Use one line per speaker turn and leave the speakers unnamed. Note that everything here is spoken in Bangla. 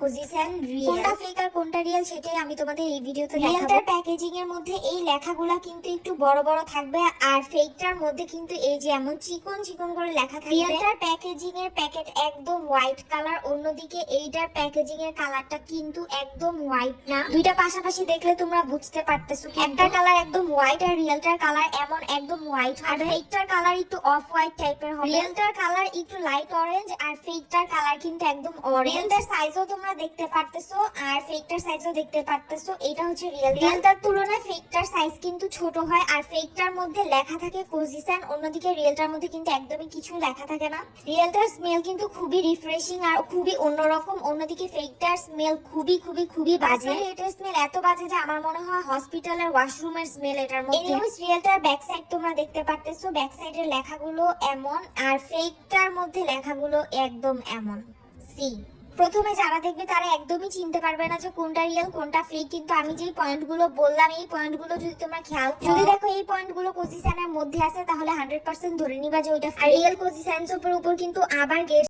পজিশন কোনটা ফেক আর কোনটা রিয়েল সেটাই আমি তোমাদের এই ভিডিওতে দেখাবো। রিয়েলটার প্যাকেজিং এর মধ্যে এই লেখাগুলা কিন্তু একটু বড় বড় থাকবে আর ফেকটার মধ্যে কিন্তু এই যে এমন চিকন চিকন করে লেখা থাকবে। রিয়েলটার প্যাকেজিং এর প্যাকেট একদম হোয়াইট কালার অন্যদিকে এইটার প্যাকেজিং এর কালারটা কিন্তু একদম হোয়াইট না। দুইটা পাশাপাশি দেখলে তোমরা বুঝতে পারতেছো একটা কালার একদম হোয়াইট আর রিয়েলটার কালার এমন একদম হোয়াইট আর ফেকটার কালার একটু অফ হোয়াইট টাইপের হবে। রিয়েলটার কালার একটু লাইট অরেঞ্জ আর ফেকটার কিন্তু একদম অরেঞ্জ রিয়েলটার সাইজও তোমরা দেখতে পারতেছো আর ফেকটার সাইজও দেখতে পারতেছো। এটা হচ্ছে রিয়েল রিয়েলটার তুলনায় ফেকটার সাইজ কিন্তু ছোট হয় আর ফেকটার মধ্যে লেখা থাকে কোজিসান অন্যদিকে রিয়েলটার মধ্যে কিন্তু একদমই কিছু লেখা থাকে না। রিয়েলটার স্মেল কিন্তু খুবই রিফ্রেশিং আর খুবই অন্যরকম অন্যদিকে ফেকটার স্মেল খুবই খুবই খুবই বাজে। এটার স্মেল এত বাজে যে আমার মনে হয় হসপিটালের ওয়াশরুমের স্মেল এটার মধ্যে। রিয়েলটার ব্যাক সাইড তোমরা দেখতে পারতেছো ব্যাক সাইডের লেখাগুলো এমন আর ফেকটার মধ্যে লেখাগুলো একদম এমন। সি প্রথমে যারা দেখবে তারা একদমই চিনতে পারবে না যে কোনটা রিয়েল কোনটা ফেক কিন্তু আমি যেই পয়েন্টগুলো বললাম, এই পয়েন্টগুলো যদি তোমরা খেয়াল যদি দেখো এই পয়েন্টগুলো কোজিসানের মধ্যে আছে, তাহলে হান্ড্রেড পার্সেন্ট ধরে নিবা যে ওইটা রিয়েল কোজিসান্স উপর কিন্তু আবার গেট